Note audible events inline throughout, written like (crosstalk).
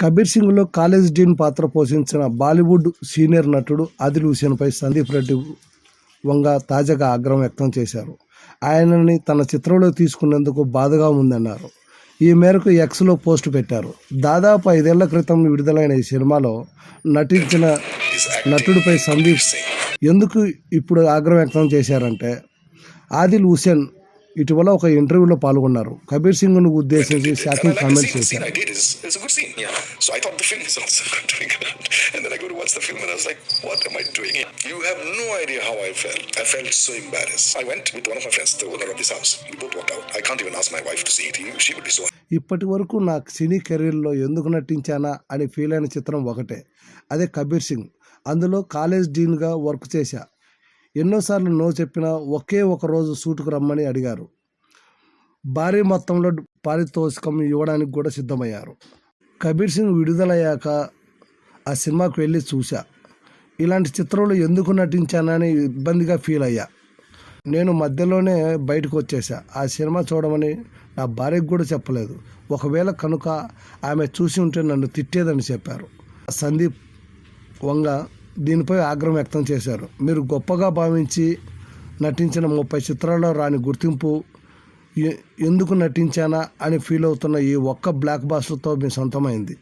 Kabir సింగ్లో college Deen పాత్ర పోషించిన Bollywood senior నటుడు ఆదిల్ హుసేన్పై సందీప్ రెడ్డి వంగ తాజాగా ఆగ్రహం వ్యక్తం చేశారు. ఆయనని తన చిత్రంలో తీసుకున్నందుకు బాధగా ఉందన్నారు. ఈ మేరకు ఎక్స్లో పోస్ట్ పెట్టారు. దాదాపు ఐదేళ్ళ క్రితం విడుదలైన ఈ సినిమాలో నటించిన నటుడిపై సందీప్ ఎందుకు ఇప్పుడు ఆగ్రహం వ్యక్తం చేశారంటే ఆదిల్ హుసేన్ ఇటీవల ఒక ఇంటర్వ్యూలో పాల్గొన్నారు. కబీర్ సింగ్ను ఉద్దేశించి షాకింగ్ కామెంట్స్ చేశారు. (laughs) ఇప్పటి వరకు నా సినీ కెరీర్లో ఎందుకు నటించానా అని ఫీల్ అయిన చిత్రం ఒకటే. అదే కబీర్ సింగ్. అందులో కాలేజ్ డీన్గా వర్క్ చేశా. ఎన్నోసార్లు నో చెప్పినా ఒకే ఒక రోజు సూటుకు రమ్మని అడిగారు. భారీ మొత్తంలో పారితోషికం ఇవ్వడానికి కూడా సిద్ధమయ్యారు. కబీర్ సింగ్ విడుదలయ్యాక ఆ సినిమాకు వెళ్ళి చూశా. ఇలాంటి చిత్రంలో ఎందుకు నటించానని ఇబ్బందిగా ఫీల్ అయ్యా. నేను మధ్యలోనే బయటకు వచ్చేసా ఆ సినిమా చూడమని నా భార్యకు కూడా చెప్పలేదు. ఒకవేళ కనుక ఆమె చూసి ఉంటే నన్ను తిట్టేదని చెప్పారు. సందీప్ వంగ దీనిపై ఆగ్రహం వ్యక్తం చేశారు. మీరు గొప్పగా భావించి నటించిన ముప్పై చిత్రాల్లో రాని గుర్తింపు ఎందుకు నటించానా అని ఫీల్ అవుతున్న ఈ ఒక్క బ్లాక్ బాస్టర్తో మీ సొంతమైంది.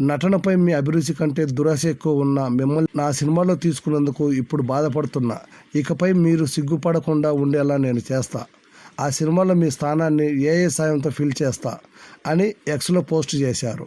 నటనపై మీ అభిరుచి కంటే దురాశ ఎక్కువ ఉన్న మిమ్మల్ని నా సినిమాలో తీసుకున్నందుకు ఇప్పుడు బాధపడుతున్నా. ఇకపై మీరు సిగ్గుపడకుండా ఉండేలా నేను చేస్తా. ఆ సినిమాలో మీ స్థానాన్ని ఏ ఏ సాయంతో ఫిల్ చేస్తా అని ఎక్స్లో పోస్ట్ చేశారు.